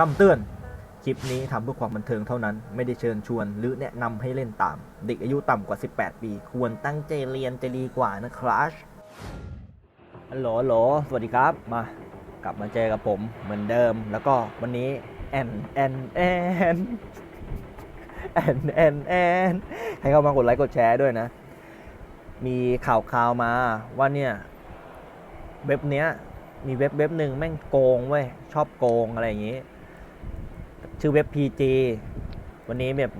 คำเตือน คลิปนี้ทำเพื่อความบันเทิงเท่านั้น ไม่ได้เชิญชวน หรือแนะนำให้เล่นตาม เด็กอายุต่ำกว่า 18 ปี ควรตั้งใจเรียนจะดีกว่านะครับฮัลโหลฮัลโหลสวัสดีครับ มากลับมาเจอกับผมเหมือนเดิม แล้วก็วันนี้แอนแอนแอนแอนแอนแอนให้เข้ามากดไลค์กดแชร์ด้วยนะ มีข่าวข่าวมาว่าเนี่ยเว็บเนี้ยมีเว็บเว็บหนึ่งแม่งโกงเว้ยชอบโกงอะไรอย่างงี้ ชื่อเว็บ PG วันนี้แบบ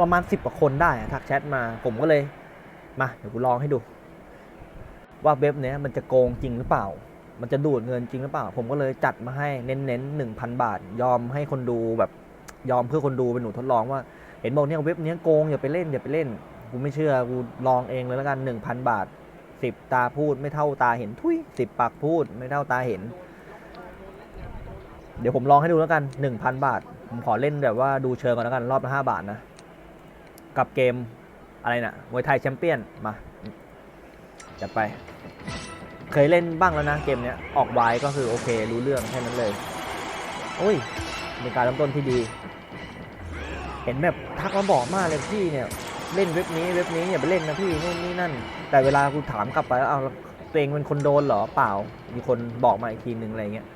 ประมาณสิบกว่าคนได้ทักแชทมาผมก็เลย มาเดี๋ยวกูลองให้ดู ว่าเว็บเนี้ยมันจะโกงจริงหรือเปล่า มันจะดูดเงินจริงหรือเปล่า ผมก็เลยจัดมาให้เน้นๆหนึ่งพันบาท ยอมให้คนดูแบบยอมเพื่อคนดูเป็นหนูทดลองว่า เห็นบอกเนี่ยเว็บเนี้ยโกงอย่าไปเล่นอย่าไปเล่นกูไม่เชื่อกูลองเองเลยแล้วกันหนึ่งพันบาทสิบตาพูดไม่เท่าตาเห็นทุยสิบปากพูดไม่เท่าตาเห็น เดี๋ยวผมลองให้ดูแล้วกันหนึ่งพันบาท ผมขอเล่นแบบว่าดูเชิงก่อนแล้วกัน รอบละห้าบาทนะ กับเกมอะไรนะ่ะมวยไทยแชมเปี้ยน มา จัดไป เคยเล่นบ้างแล้วนะ เกมเนี้ย ออกไวก็คือโอเค รู้เรื่องแค่นั้นเลย โอ้ยเป็นการเริ่มต้นที่ดี เห็นแบบทักมาบอกมากเลยพี่เนี่ย เล่นเว็บนี้เว็บนี้อย่าไปเล่นนะพี่นู่นนี่นั่น แต่เวลากูถามกลับไปแล้วเอาตัวเองเป็นคนโดนเหรอเปล่า มีคนบอกมาอีกทีหนึ่งอะไรเงี้ย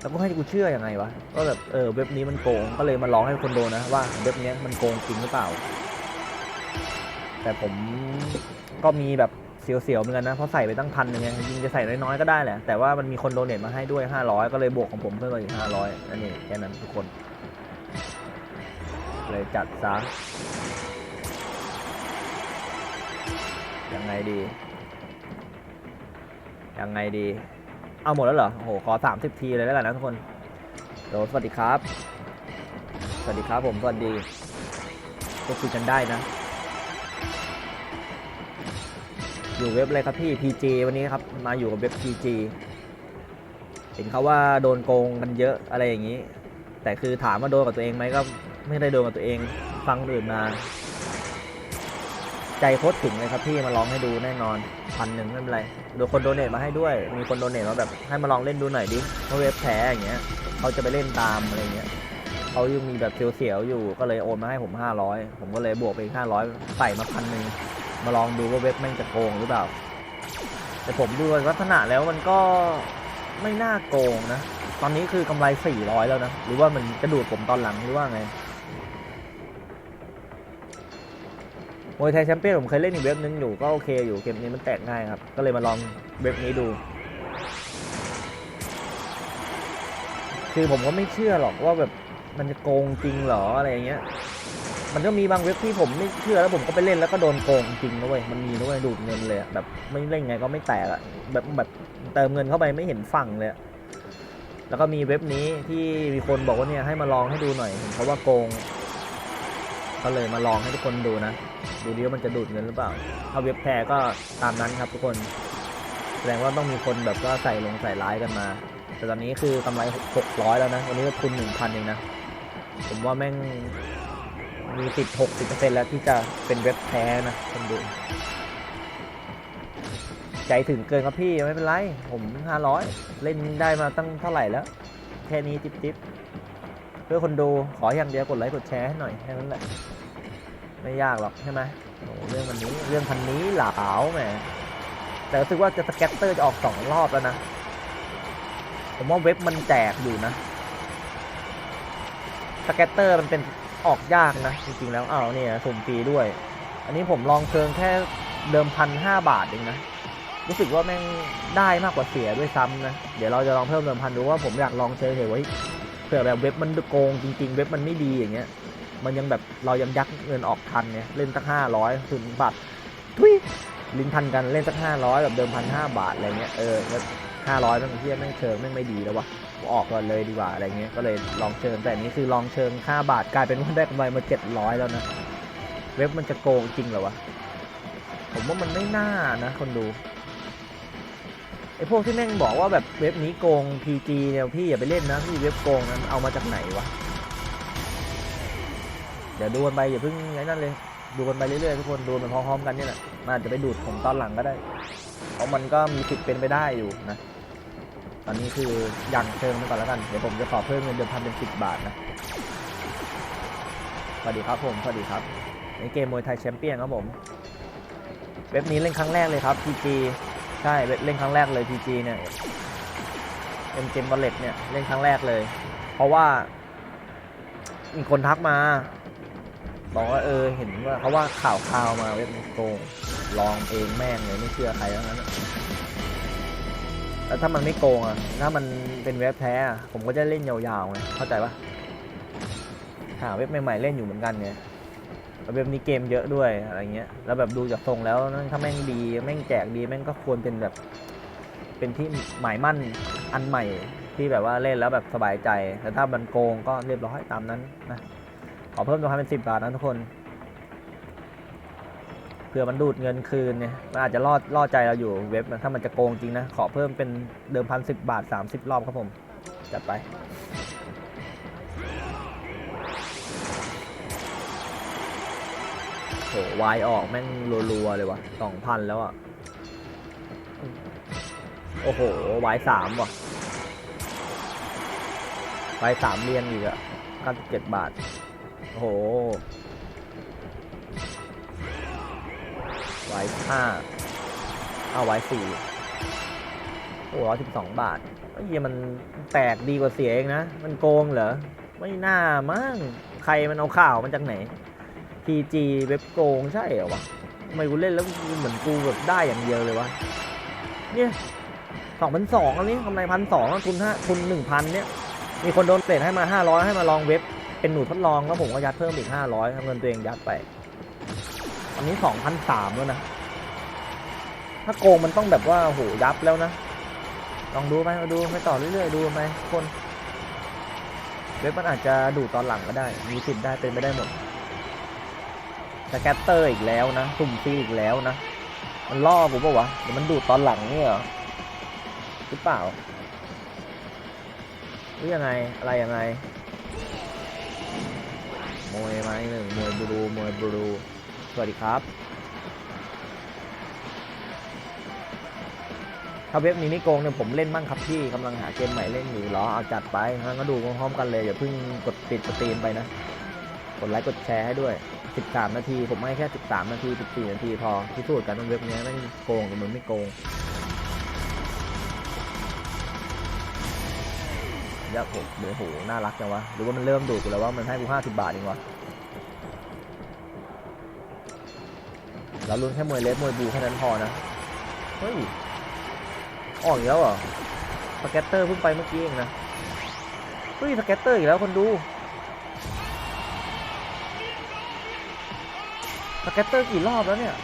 แล้วก็ให้กูเชื่ออยังไงวะ ก็แบบเออเว็บนี้มันโกง ก็เลยมาลองให้คนโดนนะว่าเว็บนี้มันโกงจริงหรือเปล่า แต่ผมก็มีแบบเสียวๆเหมือนกันนะ เพราะใส่ไปตั้งพันหนึ่งไงจริงจะใส่น้อยๆก็ได้แหละ แต่ว่ามันมีคนโดเนทมาให้ด้วย 500 ก็เลยบวกของผมเพิ่มมาอีก500นั่นเองแค่นั้นทุกคน เลยจัดซะยังไงดี ยังไงดี เอาหมดแล้วเหรอ โอ้โห ขอ 30 ทีเลยแล้วกันนะทุกคนโหลสวัสดีครับ สวัสดีครับผมสวัสดีก็คุยกันได้นะ อยู่เว็บอะไรครับพี่ PG วันนี้ครับ มาอยู่กับเว็บ PG เห็นเขาว่าโดนโกงกันเยอะอะไรอย่างนี้ แต่คือถามว่าโดนกับตัวเองไหมก็ไม่ได้โดนกับตัวเอง ฟังคนอื่นมา ใจโคตรถึงเลยครับพี่มาลองให้ดูแน่นอนพันหนึ่งไม่เป็นไรโดยคนโดเนทมาให้ด้วย มีคนโดเนทมาแบบให้มาลองเล่นดูหน่อยดิว่าเว็บแพ้อย่างเงี้ยเขาจะไปเล่นตามอะไรเงี้ยเขายังมีแบบเสียวๆอยู่ก็เลยโอนมาให้ผม 500 ผมก็เลยบวกไปอีก500ใส่มาพันหนึ่งมาลองดูว่าเว็บแม่งจะโกงหรือเปล่า แต่ผมดูลักษณะแล้วมันก็ไม่น่าโกงนะ ตอนนี้คือกำไร 400 แล้วนะ หรือว่ามันจะดูดผมตอนหลังหรือว่าไง มวยไทยแชมเปี้ยนผมเคยเล่นอีกเว็บนึงอยู่ก็โอเคอยู่เกมนี้มันแตกง่ายครับ ก็เลยมาลองเว็บนี้ดู คือผมก็ไม่เชื่อหรอกว่าแบบมันจะโกงจริงเหรออะไรอย่างเงี้ย มันก็มีบางเว็บที่ผมไม่เชื่อแล้วผมก็ไปเล่นแล้วก็โดนโกงจริงนะเว้ยมันมีนะเว้ยดูดเงินเลยแบบไม่เล่นไงก็ไม่แตกอะแบบแบบเติมเงินเข้าไปไม่เห็นฝั่งเลยแล้วก็มีเว็บนี้ที่มีคนบอกว่าเนี่ยให้มาลองให้ดูหน่อยเห็นเขาว่าโกง ก็เลยมาลองให้ทุกคนดูนะ ดูดิว่ามันจะดูดเงินหรือเปล่า ถ้าเว็บแพ้ก็ตามนั้นครับทุกคน แสดงว่าต้องมีคนแบบว่าใส่ลงใส่ร้ายกันมา แต่ตอนนี้คือกำไร 600 แล้วนะ วันนี้ก็ทุน 1,000 เองนะ ผมว่าแม่งมีติด 60%แล้วที่จะเป็นเว็บแพ้นะคนดู ใจถึงเกินครับพี่ไม่เป็นไร ผม 500 เล่นได้มาตั้งเท่าไหร่แล้ว แค่นี้จิ๊บจิ๊บ พื่อคนดูขออย่างเดียวกดไลค์กดแชร์ให้หน่อยแค่นั้นแหละไม่ยากหรอกใช่ไหมโอ้เรื่องวันนี้เรื่องพันนี้หลาวแหมแต่รู้สึกว่าจะสแกตเตอร์จะออกสองรอบแล้วนะผมว่าเว็บมันแจกอยู่นะสแกตเตอร์มันเป็นออกยากนะจริงๆแล้วอ้าวเนี่ยสุ่มฟรีด้วย อันนี้ผมลองเชิงแค่เดิมพันห้าบาทเองนะรู้สึกว่าแม่งได้มากกว่าเสียด้วยซ้ำนะเดี๋ยวเราจะลองเพิ่มเดิมพันดูว่าผมอยากลองเชิงเห็นไว้เผื่อแบบเว็บมันโกงจริง ๆ เว็บมันไม่ดีอย่างเงี้ย มันยังแบบเรายังยักเงินออกทันเนี่ยเล่นสักห้าร้อยถึงบาททุยลิงก์ทันกันเล่นสักห้าร้อยแบบเดิมพันห้าบาทอะไรเงี้ยเออห้าร้อยม่งเทียแม่เชิงแม่ไม่ดีแล้ววะออกก่อนเลยดีกว่าอะไรเงี้ยก็เลยลองเชิงแต่นนี้คือลองเชิงห้าบาทกลายเป็นว่าได้กำไรมาเจ็ดร้อยแล้วนะเว็บมันจะโกงจริงเหรอวะผมว่ามันไม่น่านะ คนดู ไอพวกที่แม่งบอกว่าแบบเว็บนี้โกง PG เนี่ยพี่อย่าไปเล่นนะพี่เว็บโกงนั้นเอามาจากไหนวะ เดี๋ยวดูกันไปอย่าเพิ่งไอ้นั่นเลย ดูกันไปเรื่อยๆทุกคนดูมันพร้อมๆกันเนี่ยแหละมันอาจจะไปดูดผมตอนหลังก็ได้ เพราะมันก็มีสิทธิ์เป็นไปได้อยู่นะ ตอนนี้คือยังเชิงไปก่อนแล้วกัน เดี๋ยวผมจะขอเพิ่มเงินเดือนพันเป็นสิบบาทนะ สวัสดีครับผมสวัสดีครับในเกมมวยไทยแชมเปี้ยนครับผม เว็บนี้เล่นครั้งแรกเลยครับ PG ใช่เล่นครั้งแรกเลย PG เนี่ยเอ็มเจมวอลเลตเนี่ยเล่นครั้งแรกเลย เพราะว่ามีคนทักมาบอกว่าเออเห็นว่าเขาว่าข่าวข่าวมาเว็บโกงลองเองแม่งเลยไม่เชื่อใครทั้งนั้นแล้วถ้ามันไม่โกงอะถ้ามันเป็นเว็บแท้อะผมก็จะเล่นยาวๆไงเข้าใจปะหาเว็บใหม่ๆเล่นอยู่เหมือนกันไง เว็บนี้เกมเยอะด้วยอะไรเงี้ยแล้วแบบดูจากทรงแล้วถ้าแม่งดีแม่งแจกดีแม่งก็ควรเป็นแบบเป็นที่หมายมั่นอันใหม่ที่แบบว่าเล่นแล้วแบบสบายใจ แต่ถ้ามันโกงก็เรียบร้อยตามนั้นนะขอเพิ่มราคาเป็นสิบบาทนะทุกคนเผื่อมันดูดเงินคืนเนี่ยมันอาจจะล่อล่อใจเราอยู่เว็บนะถ้ามันจะโกงจริงนะ ขอเพิ่มเป็นเดิมพันสิบบาทสามสิบรอบครับผม จัดไป โหวายออกแม่งรัวๆเลยว่ะสองพันแล้วอะ โอ้โหวายสามว่ะวายสามเรียนอีกอะเก้าสิบเจ็ดบาท โอ้โหไว้ห้าเอาไว้สี่โอ้ร้อยสิบสองบาทไอ้เหี้ยมันแตกดีกว่าเสียเองนะ มันโกงเหรอ ไม่น่ามั้ง ใครมันเอาข่าวมันจากไหน PG เว็บโกงใช่เหรอวะทำไมกูเล่นแล้วกูเหมือนกูแบบได้อย่างเดียวเลยวะ เนี่ยสองพันสองอันนี้กำไรพันสองทุนห้าทุนหนึ่งพันเนี่ย มีคนโดนเตะให้มาห้าร้อยให้มาลองเว็บ เป็นหนูทดลองแล้วผมก็ยัดเพิ่มอีกห้าร้อยเงินตัวเองยัดไปตอนนี้สองพันสามแล้วนะ ถ้าโกงมันต้องแบบว่าโหยับแล้วนะ ลองดูไปมาดูไปต่อเรื่อยๆดูไปคน เว็บมันอาจจะดูตอนหลังก็ได้ มีสิทธิ์ได้เป็นไปได้หมด สแกตเตอร์อีกแล้วนะสุ่มซีอีกแล้วนะ มันล่อกูปะวะเดี๋ยวมันดูดตอนหลังเนี่ยเหรอหรือเปล่าหรือยังไงอะไรยังไงมวยไม้หนึ่งมวยบลูมวยบลูสวัสดีครับถ้าเว็บนี้ไม่โกงเนี่ยผมเล่นบ้างครับพี่กำลังหาเกมใหม่เล่นอยู่หรอเอาจัดไปงั้นก็ดูพร้อมๆกันเลยอย่าเพิ่งกดปิดสตรีมไปนะ กดไลค์กดแชร์ให้ด้วย 13 นาที ผมให้แค่ 13 นาที 14 นาทีพอพิสูจน์กันว่าเว็บนี้ไม่โกงหรือมันไม่โกงเดี๋ยวผมเดี๋ยวโหน่ารักจังวะหรือว่ามันเริ่มดูดกูแล้วว่ามันให้กูห้าสิบบาทเองวะเราลุ้นแค่มวยเล็บมวยบูแค่นั้นพอนะเฮ้ยออกอีกแล้วเหรอสแกตเตอร์เพิ่งไปเมื่อกี้เองนะเฮ้ยสแกตเตอร์อีกแล้วคนดู สแกตเตอร์กี่รอบแล้วเนี่ย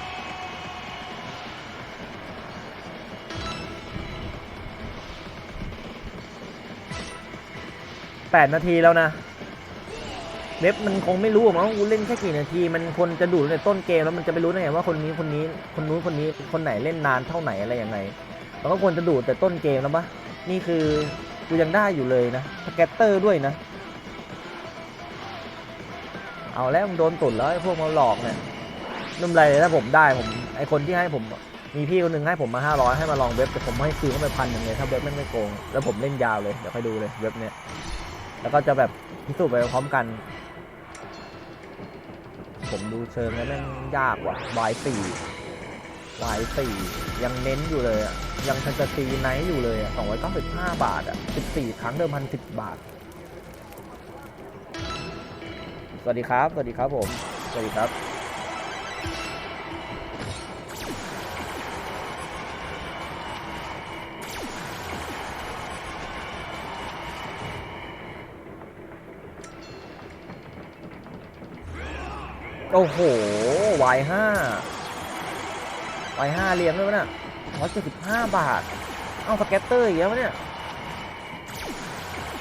แปดนาทีแล้วนะ เว็บมันคงไม่รู้หรอกมั้งกูเล่นแค่กี่นาที มันคนจะดูในต้นเกมแล้วมันจะไปรู้ได้ไงว่าคนนี้คนนี้คนนู้นคนนี้คนไหนเล่นนานเท่าไหนอะไรยังไงมันก็ควรจะดูแต่ต้นเกมแล้วปะนี่คือกูยังได้อยู่เลยนะสแกตเตอร์ด้วยนะ เอาแล้วมึงโดนตุ่นแล้วไอ้พวกมาหลอกเนี่ย นุ่มไรเลยถ้าผมได้ผมไอคนที่ให้ผมมีพี่คนหนึ่งให้ผมมาห้าร้อยให้มาลองเว็บแต่ผมให้คืนเข้าไปพันหนึ่งเลยถ้าเว็บไม่ไม่โกง แล้วผมเล่นยาวเลย เดี๋ยวค่อยดูเลยเว็บเนี้ยแล้วก็จะแบบพิสูจน์ไปพร้อมกัน ผมดูเชิงแล้วแม่งยากว่ะวายสี่วายสี่ยังเน้นอยู่เลยอะยังทันจะตีไนท์อยู่เลยอะสองร้อยเก้าสิบห้าบาทอะสิบสี่ครั้งเดิมพันสิบบาท สวัสดีครับ สวัสดีครับผม สวัสดีครับ โอ้โหวายห้าวายห้าเรียงด้วยวะเนี่ยร้อยเจ็ดสิบห้าบาท เอ้าสแกตเตอร์อีกแล้วเนี่ย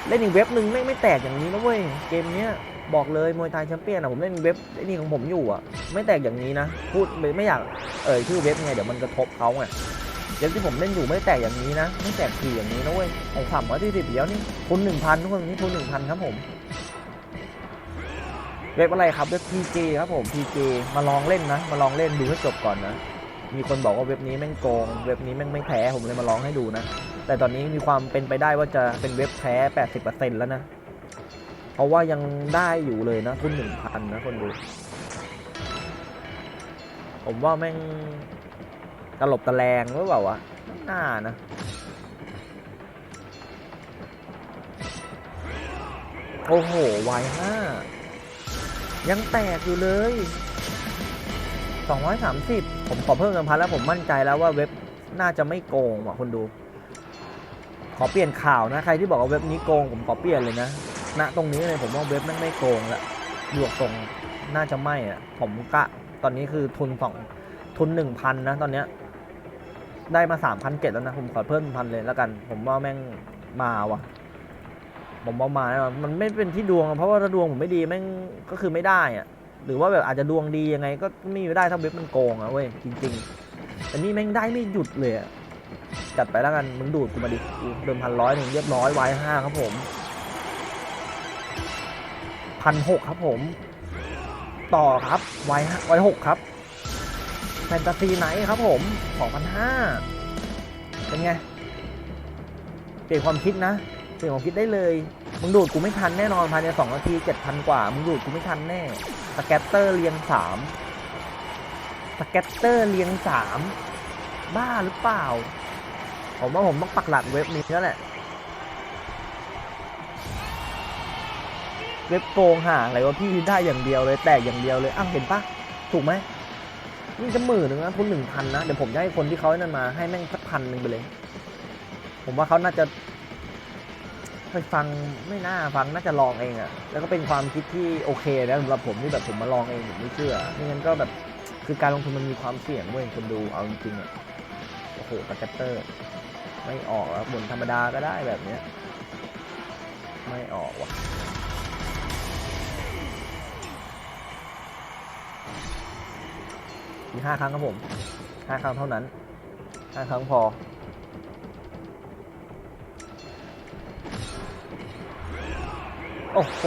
เล่นอีกเว็บหนึ่งไม่ไม่แตกอย่างนี้นะเว้ย เกมเนี้ยบอกเลยมวยไทยแชมเปี้ยนอะผมเล่นเว็บไอ้นี่ของผมอยู่อะไม่แตกอย่างนี้นะ พูดไม่ไม่อยากเอ่ยชื่อเว็บไงเดี๋ยวมันกระทบเขาไงเว็บที่ผมเล่นอยู่ไม่แตกอย่างนี้นะ ไม่แตกทีอย่างนี้นะเว้ยของสามร้อยที่สิบเดียวนี่ทุนหนึ่งพันทุกคนนี่ทุนหนึ่งพันครับผม เว็บอะไรครับเว็บ PG ครับผม PG มาลองเล่นนะ มาลองเล่นดูให้จบก่อนนะ มีคนบอกว่าเว็บนี้แม่งโกง เว็บนี้แม่งไม่แท้ผมเลยมาลองให้ดูนะ แต่ตอนนี้มีความเป็นไปได้ว่าจะเป็นเว็บแท้80%แล้วนะ เพราะว่ายังได้อยู่เลยนะทุนหนึ่งพันนะคนดูผมว่าแม่งตลบตะแลงหรือเปล่าวะน่านะโอ้โหวายห้า ยังแตกอยู่เลย 230 ผมขอเพิ่มเงินพันแล้วผมมั่นใจแล้วว่าเว็บน่าจะไม่โกงว่ะคนดู ขอเปลี่ยนข่าวนะ ใครที่บอกว่าเว็บนี้โกง ผมขอเปลี่ยนเลยนะณตรงนี้เลยผมว่าเว็บแม่งไม่โกงละบวกตรงน่าจะไม่อะผมกะตอนนี้คือทุนสองทุนหนึ่งพันนะ ตอนเนี้ยได้มาสามพันเจ็ดแล้วนะ ผมขอเพิ่มพันเลยแล้วกัน ผมว่าแม่งมาว่ะ ผมว่ามาแน่นอนมันไม่เป็นที่ดวงเพราะว่าถ้าดวงผมไม่ดีแม่งก็คือไม่ได้อะหรือว่าแบบอาจจะดวงดียังไง ก็ไม่ได้ถ้าเว็บมันโกงอะเว้ยจริงๆแต่นี่แม่งได้ไม่หยุดเลยจัดไปแล้วกันมึงดูดกูมาดิเดิมพันร้อยหนึ่งเรียบร้อยไว้ห้าครับผมพันหกครับผม ต่อครับไว้ไว้หกครับแฟนตาซีไนท์ครับผมสองพันห้าเป็นไง เปลี่ยนความคิดนะ เปลี่ยนความคิดได้เลย มึงดูดกูไม่ทันแน่นอนภายในสองนาทีเจ็ดพันกว่า มึงดูดกูไม่ทันแน่สแกตเตอร์เรียงสามสแกตเตอร์เรียงสามบ้าหรือเปล่า ผมว่าผมต้องปักหลักเว็บนี้แล้วแหละ เว็บโกงห่าอะไรวะพี่ได้อย่างเดียวเลยแตกอย่างเดียวเลยอ้าวเห็นปะถูกไหมนี่จะหมื่นหนึ่งนะทุนหนึ่งพันนะ เดี๋ยวผมจะให้คนที่เขาให้นั่นมาให้แม่งสักพันหนึ่งไปเลย ผมว่าเขาน่าจะ ไปฟังไม่น่าฟังน่าจะลองเองอะแล้วก็เป็นความคิดที่โอเคนะสำหรับผมที่แบบผมมาลองเองผมไม่เชื่อไม่งั้นก็แบบคือการลงทุนมันมีความเสี่ยงเว้ยคนดูเอาจริงๆอะโอ้โหสแกตเตอร์ ไม่ออกแล้วบนธรรมดาก็ได้แบบเนี้ยไม่ออกว่ะมีห้าครั้งครับผมห้าครั้งเท่านั้นห้าครั้งพอ โอ้โห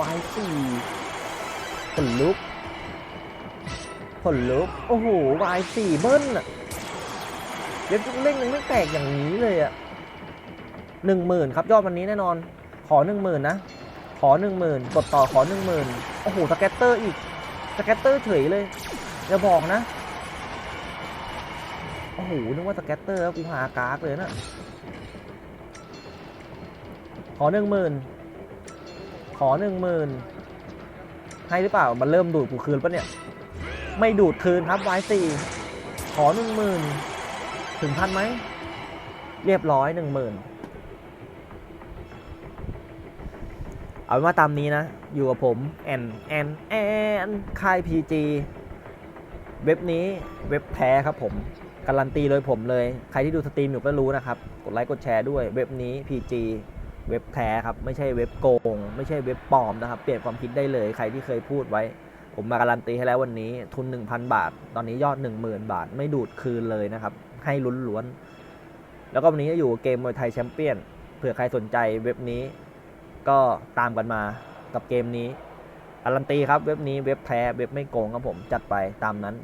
วายสี่ผลลุกผลลุกโอ้โหวายสี่เบิ้ลอะเด็กเล่นยังไม่แตกอย่างนี้เลยอะหนึ่งหมื่นครับยอดวันนี้แน่นอน ขอหนึ่งหมื่นนะ ขอหนึ่งหมื่นกดต่อขอหนึ่งหมื่นโอ้โหสแกตเตอร์อีกสแกตเตอร์เฉยเลยอย่าบอกนะโอ้โหนึกว่าสแกตเตอร์แล้วกูหากากเลยนะขอหนึ่งหมื่น ขอหนึ่งหมื่นให้หรือเปล่า มันเริ่มดูดกูคืนปะเนี่ย ไม่ดูดคืนครับไวายสี่ขอหนึ่งหมื่นถึงพันไหม เรียบร้อยหนึ่งหมื่นเอาเป็นว่าตามนี้นะ อยู่กับผมแอนแอนแอนค่ายพีจีเว็บนี้เว็บแท้ครับผม การันตีโดยผมเลย ใครที่ดูสตรีมอยู่ก็รู้นะครับ กดไลค์กดแชร์ด้วยเว็บนี้ PG เว็บแท้ครับ ไม่ใช่เว็บโกง ไม่ใช่เว็บปลอมนะครับ เปลี่ยนความคิดได้เลยใครที่เคยพูดไว้ ผมมาการันตีให้แล้ววันนี้ทุน 1,000 บาท ตอนนี้ยอด 10,000 บาท ไม่ดูดคืนเลยนะครับ ให้ลุ้นล้วนแล้วก็วันนี้อยู่เกมมวยไทยแชมเปี้ยนเผื่อใครสนใจเว็บนี้ ก็ตามกันมากับเกมนี้การันตีครับเว็บนี้เว็บแท้เว็บไม่โกงครับผมจัดไปตามนั้น